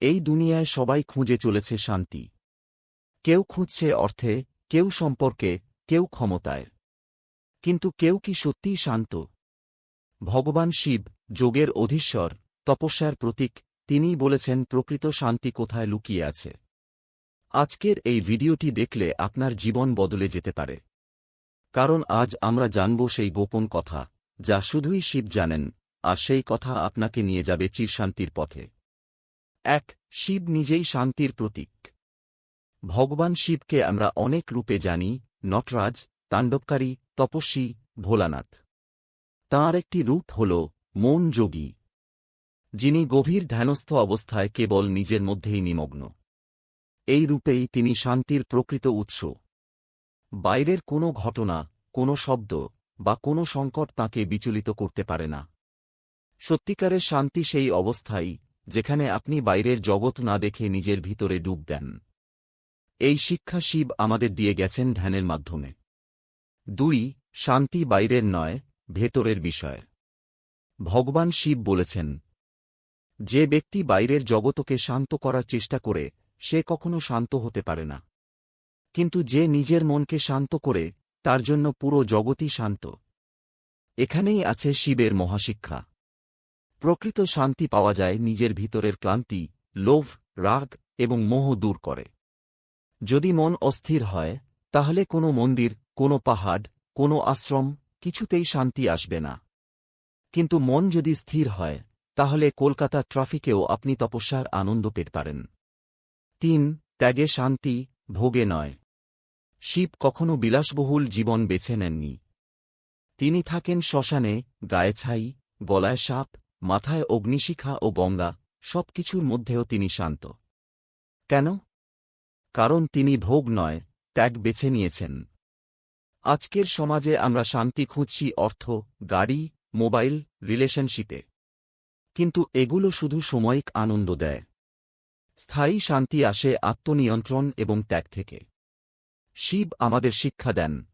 এই দুনিয়ায় সবাই খুঁজে চলেছে শান্তি। কেউ খুঁজছে অর্থে, কেউ সম্পর্কে, কেউ ক্ষমতায়। কিন্তু কেউ কি সত্যিই শান্ত? ভগবান শিব, যোগের অধীশ্বর, তপস্যার প্রতীক, তিনিই বলেছেন প্রকৃত শান্তি কোথায় লুকিয়ে আছে। আজকের এই ভিডিওটি দেখলে আপনার জীবন বদলে যেতে পারে। কারণ আজ আমরা জানব সেই গোপন কথা, যা শুধুই শিব জানেন, আর সেই কথা আপনাকে নিয়ে যাবে চিরশান্তির পথে। এক, শিব নিজেই শান্তির প্রতীক। ভগবান শিবকে আমরা অনেক রূপে জানি, নটরাজ, তাণ্ডবকারী, তপস্বী, ভোলানাথ। তাঁর একটি রূপ হল মন যোগী। যিনি গভীর ধ্যানস্থ অবস্থায় কেবল নিজের মধ্যেই নিমগ্ন। এই রূপেই তিনি শান্তির প্রকৃত উৎস। বাইরের কোনো ঘটনা, কোনো শব্দ বা কোনো সংকট তাঁকে বিচলিত করতে পারে না। সত্যিকারের শান্তি সেই অবস্থাই যেখানে আপনি বাইরের জগৎ না দেখে নিজের ভিতরে ডুব দেন। এই শিক্ষা শিব আমাদের দিয়ে গেছেন ধ্যানের মাধ্যমে। দুই, শান্তি বাইরের নয়, ভেতরের বিষয়। ভগবান শিব বলেছেন, যে ব্যক্তি বাইরের জগতকে শান্ত করার চেষ্টা করে, সে কখনো শান্ত হতে পারে না। কিন্তু যে নিজের মনকে শান্ত করে, তার জন্য পুরো জগতই শান্ত। এখানেই আছে শিবের মহাশিক্ষা। প্রকৃত শান্তি পাওয়া যায় নিজের ভিতরের ক্লান্তি, লোভ, রাগ এবং মোহ দূর করে। যদি মন অস্থির হয়, তাহলে কোনো মন্দির, কোনো পাহাড়, কোনো আশ্রম, কিছুতেই শান্তি আসবে না। কিন্তু মন যদি স্থির হয়, তাহলে কলকাতা ট্রাফিকেও আপনি তপস্যার আনন্দ পেতে পারেন। তিন, ত্যাগে শান্তি, ভোগে নয়। শিব কখনো বিলাসবহুল জীবন বেছে নেননি। তিনি থাকেন শ্মশানে, গায়ে ছাই, গলায় সাপ মাথায় অগ্নিশিখা ও গঙ্গা সব কিছুর মধ্যেও তিনি শান্ত। কেন? কারণ তিনি ভোগ নয়, ত্যাগ বেছে নিয়েছেন। আজকের সমাজে আমরা শান্তি খুঁজছি অর্থ, গাড়ি, মোবাইল, রিলেশনশিপে। কিন্তু এগুলো শুধু সময়িক আনন্দ দেয়। স্থায়ী শান্তি আসে আত্মনিয়ন্ত্রণ এবং ত্যাগ থেকে। শিব আমাদের শিক্ষা দেন।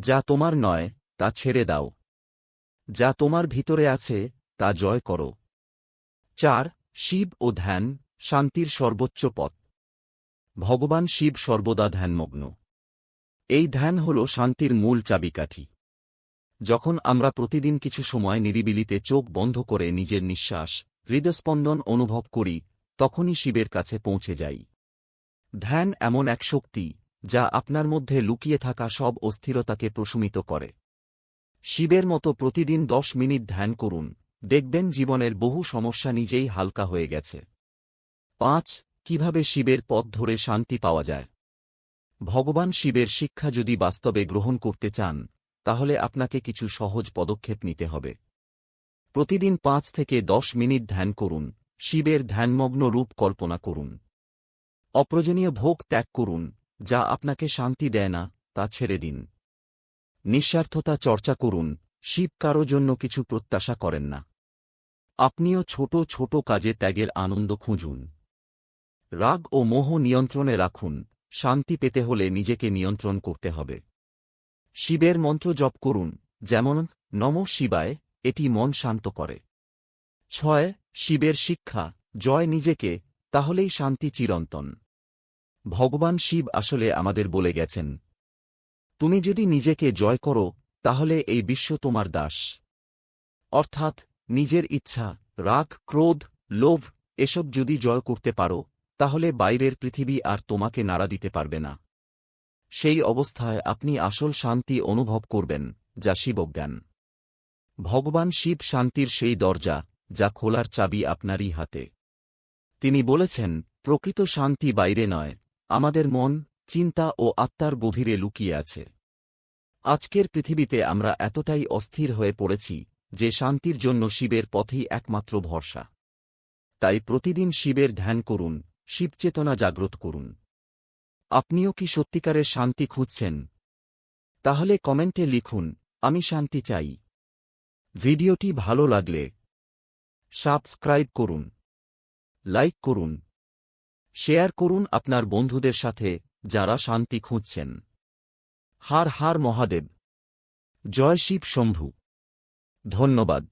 যা তোমার নয়, তা ছেড়ে দাও। যা তোমার ভিতরে আছে তা জয় কর। চার, শিব ও ধ্যান, শান্তির সর্বোচ্চ পথ। ভগবান শিব সর্বদা ধ্যানমগ্ন। এই ধ্যান হল শান্তির মূল চাবিকাঠি। যখন আমরা প্রতিদিন কিছু সময় নিরিবিলিতে চোখ বন্ধ করে নিজের নিঃশ্বাস, হৃদস্পন্দন অনুভব করি, তখনই শিবের কাছে পৌঁছে যাই। ধ্যান এমন এক শক্তি, যা আপনার মধ্যে লুকিয়ে থাকা সব অস্থিরতাকে প্রশমিত করে। শিবের মতো প্রতিদিন দশ মিনিট ধ্যান করুন দেখবেন জীবনের বহু সমস্যা নিজেই হালকা হয়ে গেছে। পাঁচ, কীভাবে শিবের পথ ধরে শান্তি পাওয়া যায়? ভগবান শিবের শিক্ষা যদি বাস্তবে গ্রহণ করতে চান, তাহলে আপনাকে কিছু সহজ পদক্ষেপ নিতে হবে। প্রতিদিন পাঁচ থেকে দশ মিনিট ধ্যান করুন, শিবের ধ্যানমগ্ন রূপ কল্পনা করুন। অপ্রয়োজনীয় ভোগ ত্যাগ করুন, যা আপনাকে শান্তি দেয় না, তা ছেড়ে দিন। নিঃস্বার্থতা চর্চা করুন, শিব কারও জন্য কিছু প্রত্যাশা করেন না। আপনিও ছোট ছোট কাজে ত্যাগের আনন্দ খুঁজুন। রাগ ও মোহ নিয়ন্ত্রণে রাখুন, শান্তি পেতে হলে নিজেকে নিয়ন্ত্রণ করতে হবে। শিবের মন্ত্র জপ করুন, যেমন, নম শিবায়, এটি মন শান্ত করে। ছয়, শিবের শিক্ষা, জয় নিজেকে, তাহলেই শান্তি চিরন্তন। ভগবান শিব আসলে আমাদের বলে গেছেন, তুমি যদি নিজেকে জয় করো, তাহলে এই বিশ্ব তোমার দাস। অর্থাৎ নিজের ইচ্ছা, রাগ, ক্রোধ, লোভ, এসব যদি জয় করতে পারো, তাহলে বাইরের পৃথিবী আর তোমাকে নাড়া দিতে পারবে না। সেই অবস্থায় আপনি আসল শান্তি অনুভব করবেন, যা শিবজ্ঞান। ভগবান শিব শান্তির সেই দরজা, যা খোলার চাবি আপনারই হাতে। তিনি বলেছেন, প্রকৃত শান্তি বাইরে নয়, আমাদের মন, চিন্তা ও আত্মার গভীরে লুকিয়ে আছে। আজকের পৃথিবীতে আমরা এতটাই অস্থির হয়ে পড়েছি যে শান্তির জন্য শিবের পথেই একমাত্র ভরসা। তাই প্রতিদিন শিবের ধ্যান করুন শিবচেতনা জাগ্রত করুন। আপনিও কি সত্যিকারের শান্তি খুঁজছেন? তাহলে কমেন্টে লিখুন, আমি শান্তি চাই। ভিডিওটি ভালো লাগলে সাবস্ক্রাইব করুন, লাইক করুন, শেয়ার করুন আপনার বন্ধুদের সাথে যারা শান্তি খুঁজছেন। হার হার মহাদেব। জয় শিব শম্ভু। ধন্যবাদ।